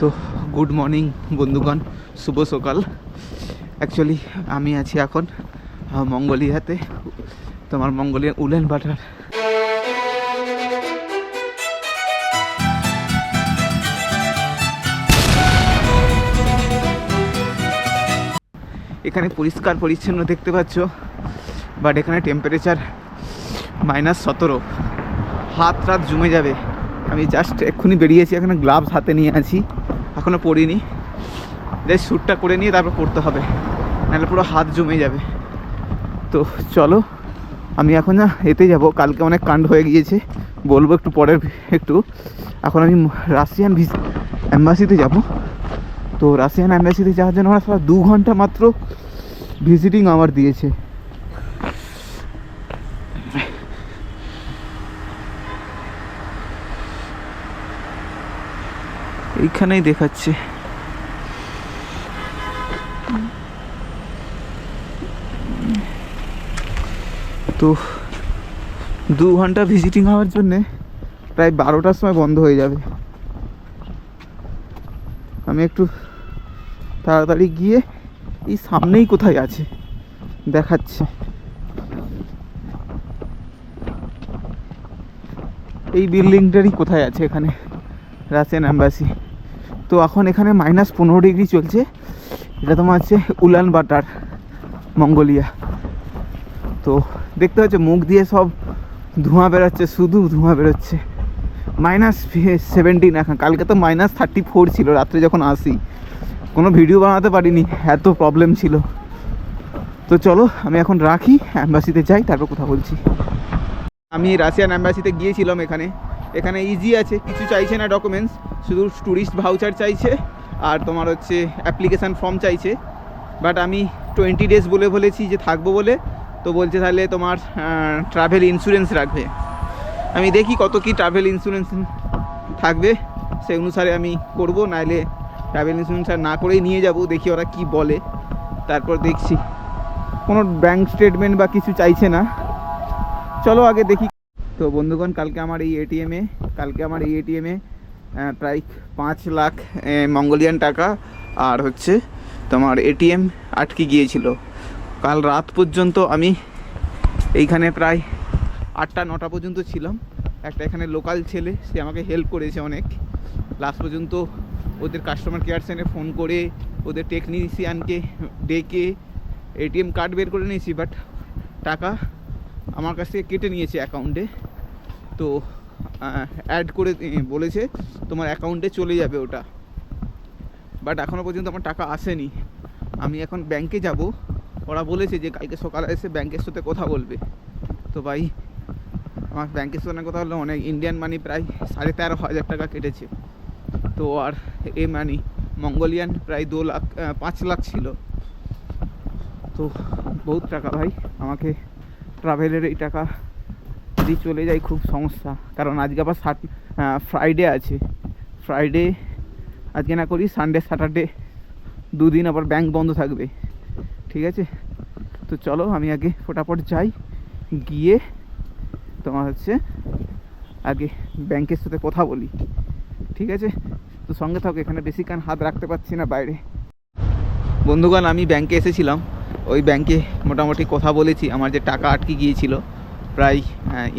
তো good morning বন্ধুগণ, শুভ সকাল। অ্যাকচুয়ালি আমি আছি এখন মঙ্গোলিয়াতে তোমার মঙ্গোলিয়া উলেন বাটার। এখানে পরিষ্কার পরিচ্ছন্ন দেখতে পাচ্ছ বাট এখানে টেম্পারেচার মাইনাস সতেরো। হাত রাত জমে যাবে। আমি জাস্ট এক্ষুনি বেরিয়েছি, এখানে গ্লাভস হাতে নিয়ে আছি এখনও পরিনি। যে শ্যুটটা করে নিয়ে তারপর পড়তে হবে, নাহলে পুরো হাত জমে যাবে। তো চলো, আমি এখন না এতে যাব, কালকে অনেক কাণ্ড হয়ে গিয়েছে, বলব একটু পরের একটু। এখন আমি রাশিয়ান ভিস অ্যাম্বাসিতে যাব। তো রাশিয়ান অ্যাম্বাসিতে যাওয়ার জন্য আমার দু ঘণ্টা মাত্র ভিজিটিং আওয়ার দিয়েছে। এইখানেই দেখাচ্ছে। তো দু ঘণ্টা ভিজিটিং হওয়ার জন্যে প্রায় বারোটার সময় বন্ধ হয়ে যাবে। আমি একটু তাড়াতাড়ি গিয়ে এই সামনেই কোথায় আছে দেখাচ্ছে। এই বিল্ডিংটারই কোথায় আছে এখানে? রাশিয়ান অ্যাম্বাসি তো এখন এখানে মাইনাস পনেরো ডিগ্রি চলছে। এটা তোমার হচ্ছে উলান বাটার, মঙ্গোলিয়া। তো দেখতে পাচ্ছ, মুখ দিয়ে সব ধোঁয়া বেরোচ্ছে, শুধু ধোঁয়া বেরোচ্ছে। মাইনাস সেভেন্টিন এখন কালকে তো মাইনাস থার্টি ফোর ছিল, রাত্রে যখন আসি। কোনো ভিডিও বানাতে পারিনি, এত প্রবলেম ছিল। তো চলো, আমি এখন রাখি অ্যাম্বাসিতে যাই, তারপর কথা বলছি। আমি রাশিয়ান অ্যাম্বাসিতে গিয়েছিলাম এখানে। এখানে ইজি আছে, কিছু চাইছে না ডকুমেন্টস শুধু ট্যুরিস্ট ভাউচার চাইছে আর তোমার হচ্ছে অ্যাপ্লিকেশান ফর্ম চাইছে। বাট আমি টোয়েন্টি ডেজ বলে বলেছি যে থাকব বলে, তো বলছে তাহলে তোমার ট্রাভেল ইন্স্যুরেন্স রাখবে। আমি দেখি কত কি ট্রাভেল ইন্স্যুরেন্স থাকবে সেই অনুসারে আমি করব নাহলে ট্রাভেল ইন্স্যুরেন্স আর না করেই নিয়ে যাব, দেখি ওরা কি বলে। তারপর দেখছি, কোনো ব্যাংক স্টেটমেন্ট বা কিছু চাইছে না। চলো আগে দেখি তো বন্ধুগণ, কালকে আমার এই এটিএমে কালকে আমার এই এটিএমে প্রায় পাঁচ লাখ মঙ্গোলিয়ান টাকা আর হচ্ছে তোমার এটিএম আটকে গিয়েছিল। কাল রাত পর্যন্ত আমি এইখানে প্রায় আটটা, নটা পর্যন্ত ছিলাম। একটা এখানে লোকাল ছেলে, সে আমাকে হেল্প করেছে অনেক। লাস্ট পর্যন্ত ওদের কাস্টমার কেয়ার সেন্টারে ফোন করে, ওদের টেকনিশিয়ানকে ডেকে এটিএম কার্ড বের করে নিয়েছি বাট টাকা আমার কাছ থেকে কেটে নিয়েছে অ্যাকাউন্টে তো অ্যাড করে বলেছে, তোমার অ্যাকাউন্টে চলে যাবে ওটা। বাট এখনও পর্যন্ত আমার টাকা আসেনি। আমি এখন ব্যাংকে যাব। ওরা বলেছে যে, কালকে সকালে এসে ব্যাংকের সাথে কথা বলবে। তো ভাই, আমার ব্যাংকের সাথে কথা বললে অনেক ইন্ডিয়ান মানি প্রায় সাড়ে তেরো হাজার টাকা কেটেছে। তো আর এ মানি মঙ্গোলিয়ান প্রায় দু লাখ পাঁচ লাখ ছিল। তো, বহুত টাকা ভাই আমাকে ট্রাভেলের এই টাকা যদি চলে যায় খুব সমস্যা। কারণ আজকে আবার সাট ফ্রাইডে আছে। ফ্রাইডে আজকে না করি সানডে স্যাটারডে দুদিন আবার ব্যাংক বন্ধ থাকবে। ঠিক আছে? তো চলো আমি আগে ফটাফট যাই। গিয়ে তোমার হচ্ছে আগে ব্যাংকের সাথে কথা বলি। ঠিক আছে? তো সঙ্গে থাকো, এখানে বেশিক্ষণ হাত রাখতে পারছি না বাইরে। বন্ধুগণ, আমি ব্যাংকে এসেছিলাম। ওই ব্যাংকে মোটামুটি কথা বলেছি। আমার যে টাকা আটকে গিয়েছিল, প্রায়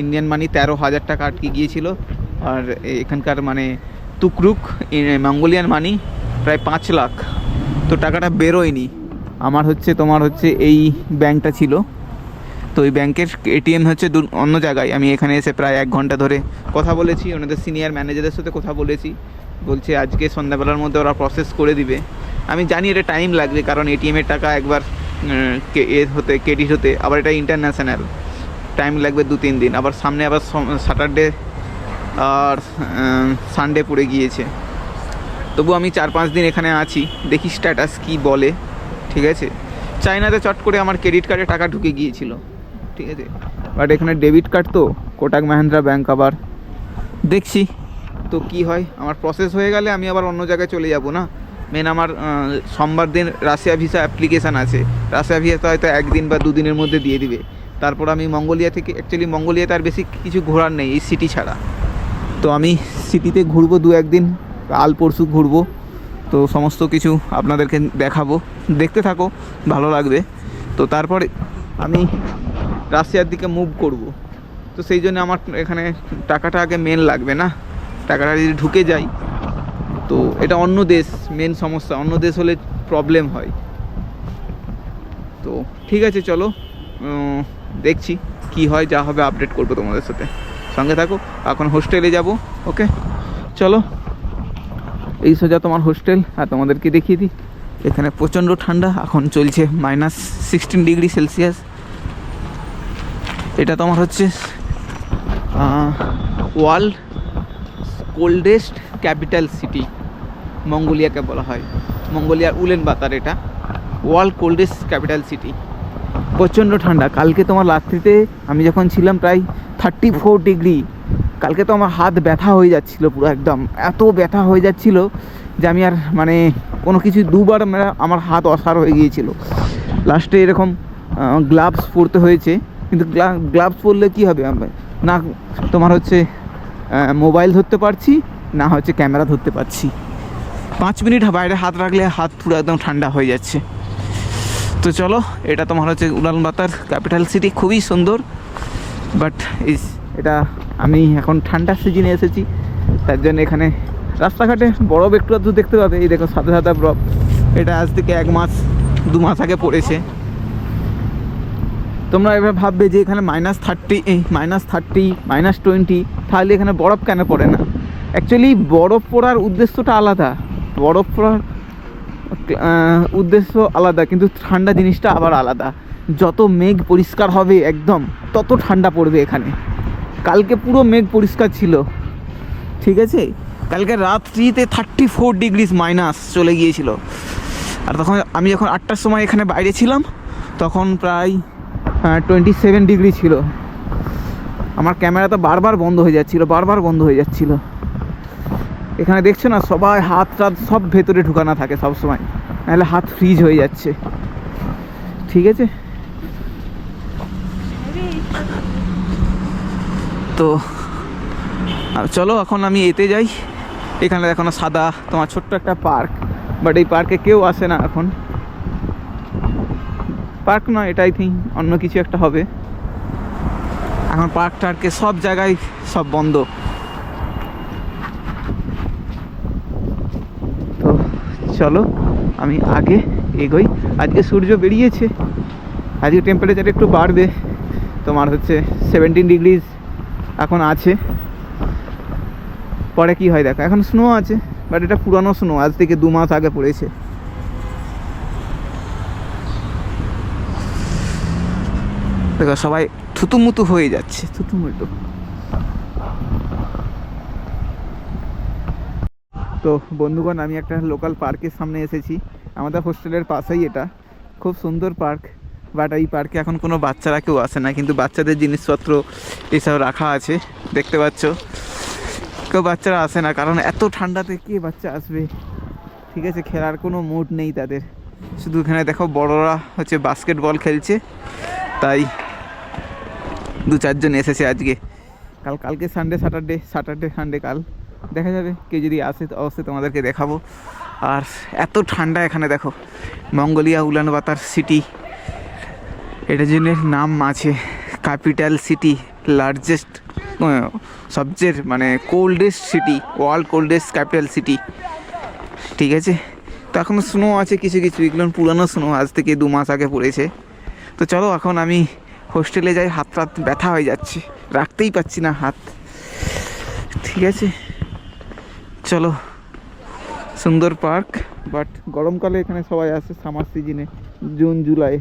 ইন্ডিয়ান মানি তেরো হাজার টাকা আটকে গিয়েছিল। আর এখানকার মানে তুকরুক মঙ্গোলিয়ান মানি প্রায় পাঁচ লাখ। তো টাকাটা বেরোয়নি। আমার হচ্ছে, তোমার হচ্ছে এই ব্যাংকটা ছিল। তো ওই ব্যাংকের এটিএম হচ্ছে অন্য জায়গায়। আমি এখানে এসে প্রায় এক ঘণ্টা ধরে কথা বলেছি, ওনাদের সিনিয়র ম্যানেজারের সাথে কথা বলেছি। বলছে, আজকে সন্ধ্যাবেলার মধ্যে ওরা প্রসেস করে দিবে। আমি জানি এটা টাইম লাগবে, কারণ এটিএমের টাকা একবার কে- এ হতে ক্রেডিট হতে, আবার এটা ইন্টারন্যাশনাল টাইম লাগবে দু, তিন দিন। আবার সামনে আবার স্যাটারডে আর সানডে পড়ে গিয়েছে। তবু আমি চার, পাঁচ দিন এখানে আছি। দেখি স্ট্যাটাস কি বলে। ঠিক আছে? চায়নাতে চট করে আমার ক্রেডিট কার্ডে টাকা ঢুকে গিয়েছিল। ঠিক আছে? বাট এখানে ডেবিট কার্ড তো। কোটাক মাহিন্দ্রা ব্যাংক আবার। দেখছি তো কি হয়। আমার প্রসেস হয়ে গেলে আমি আবার অন্য জায়গায় চলে যাব না? মেন আমার সোমবার দিন রাশিয়া ভিসা অ্যাপ্লিকেশান আছে। রাশিয়া ভিসা হয়তো একদিন বা দুদিনের মধ্যে দিয়ে দিবে। তারপর আমি মঙ্গোলিয়া থেকে অ্যাকচুয়ালি মঙ্গোলিয়াতে আর বেশি কিছু ঘোরার নেই, এই সিটি ছাড়া। তো আমি সিটিতে ঘুরবো দু একদিন, কাল পরশু ঘুরবো। তো সমস্ত কিছু আপনাদেরকে দেখাবো। দেখতে থাকো, ভালো লাগবে। তো তারপরে আমি রাশিয়ার দিকে মুভ করব। তো সেই জন্য আমার এখানে টাকাটা আগে মেন লাগবে না। টাকাটা যদি ঢুকে যায় তো এটা অন্য দেশ মেন সমস্যা। অন্য দেশ হলে প্রবলেম হয়। তো ঠিক আছে, চলো। দেখছি কি হয়, যা হবে আপডেট করব তোমাদের সাথে। সঙ্গে থাকো, এখন হোস্টেলে যাব ওকে চলো। এই সোজা তোমার হোস্টেল আর তোমাদেরকে দেখিয়ে দিই। এখানে প্রচণ্ড ঠান্ডা, এখন চলছে মাইনাস সিক্সটিন ডিগ্রি সেলসিয়াস এটা তোমার হচ্ছে ওয়ার্ল্ড কোল্ডেস্ট ক্যাপিটাল সিটি, মঙ্গোলিয়াকে বলা হয়। মঙ্গোলিয়ার উলেন বাতার এটা। World coldest capital city. প্রচণ্ড ঠান্ডা। কালকে তোমার রাত্রিতে আমি যখন ছিলাম প্রায় থার্টি ফোর ডিগ্রি কালকে তো আমার হাত ব্যথা হয়ে যাচ্ছিল পুরো একদম। এত ব্যথা হয়ে যাচ্ছিল যে আমি আর মানে কোনো কিছু দুবার মানে আমার হাত অসার হয়ে গিয়েছিল। লাস্টে এরকম গ্লাভস পরতে হয়েছে। কিন্তু গ্লাভস পরলে কী হবে? না, তোমার হচ্ছে মোবাইল ধরতে পারছি না হচ্ছে ক্যামেরা ধরতে পারছি। পাঁচ মিনিট বাইরে হাত রাখলে হাত পুরো একদম ঠান্ডা হয়ে যাচ্ছে। তো চলো, এটা তোমার হচ্ছে উলানবাতার ক্যাপিটাল সিটি, খুবই সুন্দর। বাট ইস, এটা আমি এখন ঠান্ডার সিজনে এসেছি, তার জন্য এখানে রাস্তাঘাটে বরফ একটু আধটু দেখতে পাবে। এই দেখো সাদা সাদা বরফ। এটা আজ থেকে এক মাস, দু মাস আগে পড়েছে। তোমরা এবার ভাববে যে এখানে minus thirty minus thirty minus twenty তাহলে এখানে বরফ কেন পড়ে না? অ্যাকচুয়ালি বরফ পড়ার উদ্দেশ্যটা আলাদা। বরফ পড়ার উদ্দেশ্য আলাদা, কিন্তু ঠান্ডা জিনিসটা আবার আলাদা। যত মেঘ পরিষ্কার হবে একদম, তত ঠান্ডা পড়বে এখানে। কালকে পুরো মেঘ পরিষ্কার ছিল। ঠিক আছে? কালকে রাত্রিতে থার্টি ফোর ডিগ্রিজ মাইনাস চলে গিয়েছিল। আর তখন আমি যখন আটটার সময় এখানে বাইরে ছিলাম, তখন প্রায় টোয়েন্টি সেভেন ডিগ্রি ছিল। আমার ক্যামেরা তো বারবার বন্ধ হয়ে যাচ্ছিল, বারবার বন্ধ হয়ে যাচ্ছিল। এখানে দেখছ না, সবাই হাত টাত সব ভেতরে ঢুকানো থাকে সব সময় নাহলে হাত ফ্রিজ হয়ে যাচ্ছে। ঠিক আছে? তো চলো এখন আমি এতে যাই। এখানে দেখো না সাদা তোমার ছোট্ট একটা পার্ক বাট এই পার্কে কেউ আসে না এখন। পার্ক নয়, এটাই থিঙ্ক অন্য কিছু একটা হবে। এখন পার্ক টার্কে সব জায়গায় সব বন্ধ তো চলো, আমি আগে এগোই। আজকে সূর্য বেরিয়েছে। আজকে টেম্পারেচার একটু বাড়বে। তোমার হচ্ছে সেভেন্টিন ডিগ্রিজ এখন আছে। পরে কি হয় দেখো, এখন স্নো আছে বাট এটা পুরানো স্নো আজ থেকে দু মাস আগে পড়েছে। দেখো, সবাই থুতুমুতু হয়ে যাচ্ছে, থুতুমুতু। তো বন্ধুগণ, আমি একটা লোকাল পার্কের সামনে এসেছি। আমাদের হোস্টেলের পাশেই এটা। খুব সুন্দর পার্ক বাট এই পার্কে এখন কোনো বাচ্চারা কেউ আসে না। কিন্তু বাচ্চাদের জিনিসপত্র এসব রাখা আছে, দেখতে পাচ্ছ। কেউ বাচ্চারা আসে না, কারণ এত ঠান্ডাতে কে বাচ্চা আসবে? ঠিক আছে, খেলার কোনো মুড নেই তাদের। শুধু এখানে দেখো, বড়রা হচ্ছে বাস্কেটবল খেলছে। তাই দু চারজন এসেছে আজকে। কাল, কালকে সানডে স্যাটারডে স্যাটারডে সানডে কাল। দেখা যাবে কেউ যদি আসে তো অবশ্যই তোমাদেরকে দেখাবো। আর এত ঠান্ডা এখানে দেখো, মঙ্গোলিয়া উলানবাতার সিটি। এটা জন্য নাম আছে ক্যাপিটাল সিটি, লার্জেস্ট সবচেয়ে মানে coldest city world coldest capital city ঠিক আছে? তো এখন স্নো আছে কিছু কিছু, এগুলো পুরানো স্নো আজ থেকে দু মাস আগে পড়েছে। তো চলো, এখন আমি হোস্টেলে যাই হাত টাত ব্যথা হয়ে যাচ্ছে, রাখতেই পাচ্ছি না হাত। ঠিক আছে? চলো সুন্দর পার্ক বাট গরমকালে এখানে সবাই আসে সামার সিজনে জুন জুলাই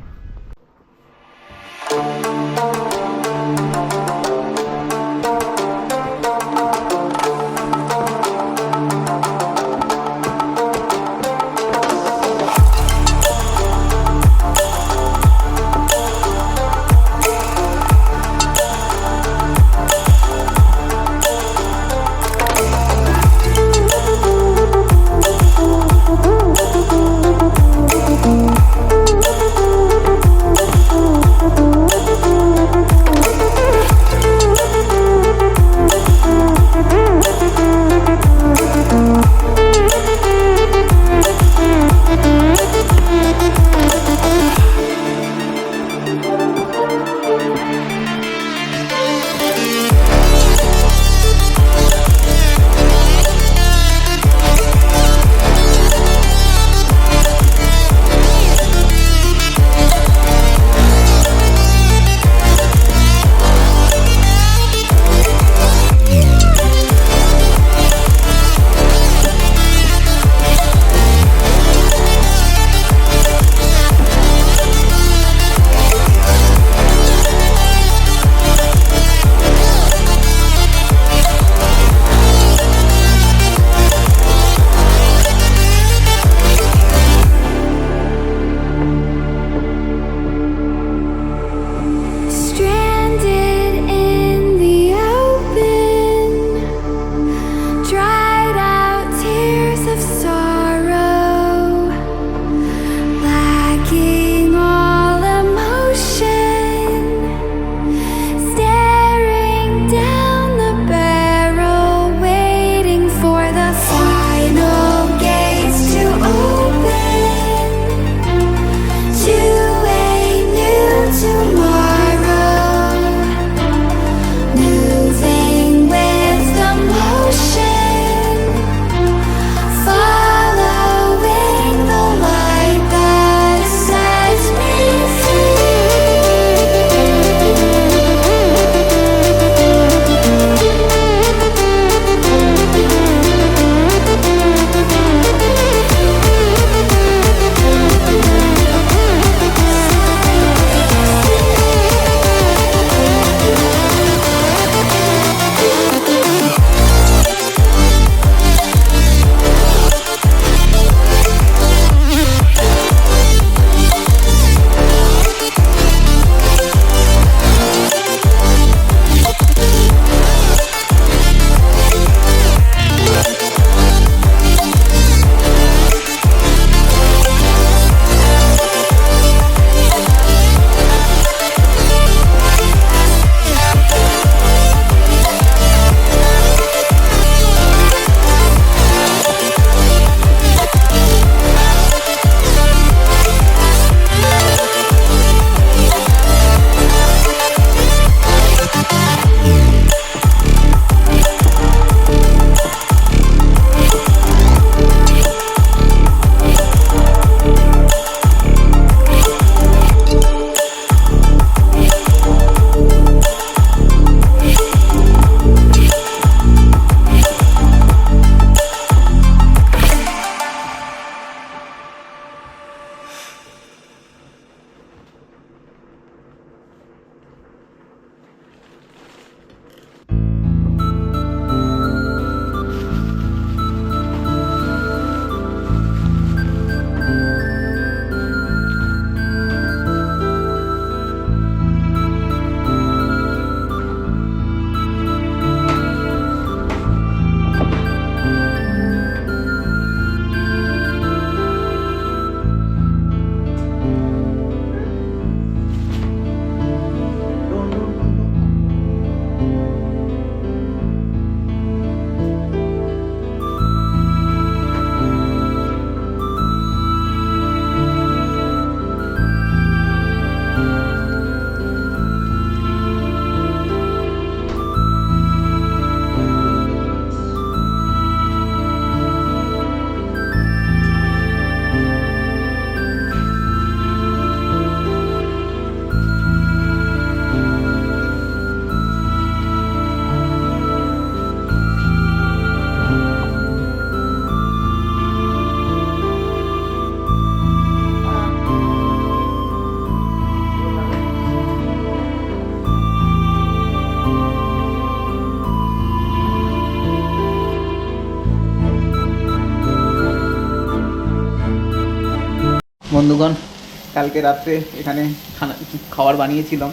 কালকে রাত্রে এখানে খানা খাবার বানিয়েছিলাম।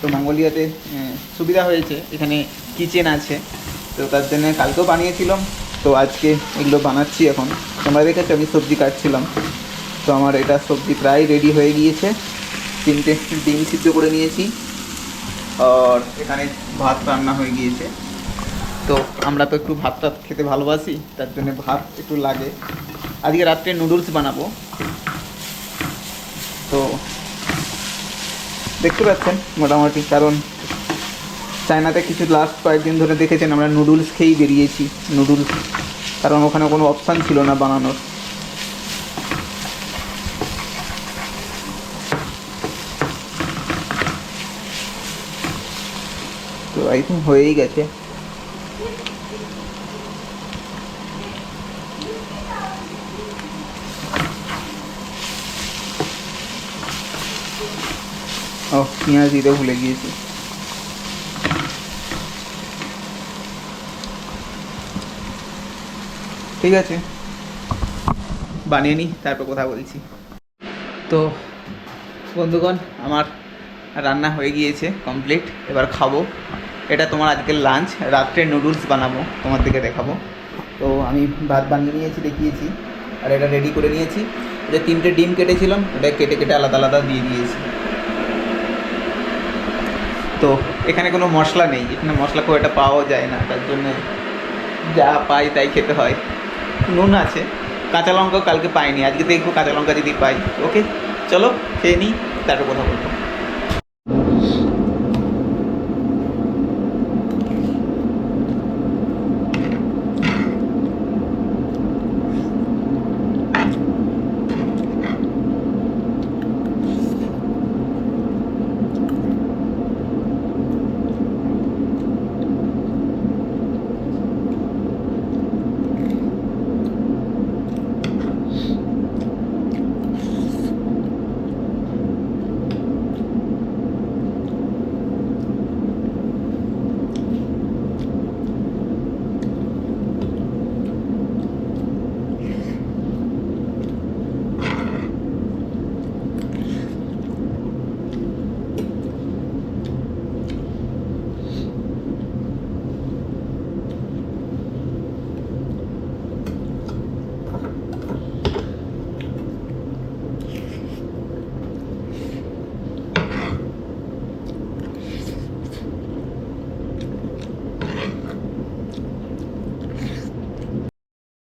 তো মঙ্গোলিয়াতে সুবিধা হয়েছে। এখানে কিচেন আছে। তো তার জন্য কালকেও বানিয়েছিলাম। তো আজকে এগুলো বানাচ্ছি এখন। তোমরা দেখেছ আমি সবজি কাটছিলাম। তো আমার এটা সবজি প্রায় রেডি হয়ে গিয়েছে। তিনটে ডিম সিদ্ধ করে নিয়েছি। আর এখানে ভাত রান্না হয়ে গিয়েছে। তো আমরা তো একটু ভাত টাত খেতে ভালোবাসি। তার জন্য ভাত একটু লাগে। আজকে রাত্রে নুডলস বানাবো। তো দেখতে পাচ্ছেন মোটামুটি, কারণ চায়নাতে কিছু লাস্ট কয়েকদিন ধরে দেখেছেন আমরা নুডলস খেয়েই বেরিয়েছি নুডলস কারণ ওখানে কোনো অপশান ছিল না বানানোর। তো আই হয়েই গেছে। ও পেঁয়াজ দিতে ভুলে গিয়েছি ঠিক আছে বানিয়ে নিই তারপর কথা বলছি তো বন্ধুগণ আমার রান্না হয়ে গিয়েছে কমপ্লিট এবার খাব এটা তোমার আজকের লাঞ্চ রাত্রে নুডলস বানাবো তোমার দিকে দেখাবো তো আমি ভাত বানিয়ে নিয়েছি দেখিয়েছি আর এটা রেডি করে নিয়েছি যে তিনটে ডিম কেটেছিলাম ওটা কেটে কেটে আলাদা আলাদা দিয়ে দিয়েছি তো এখানে কোনো মশলা নেই, এখানে মশলা খুব একটা পাওয়া যায় না, তার জন্য যা পাই তাই খেতে হয়। নুন আছে, কাঁচা লঙ্কাও কালকে পাইনি, আজকে দেখব কাঁচা লঙ্কা যদি পাই। ওকে, চলো খেয়ে নিই, তারপর কথা বলব।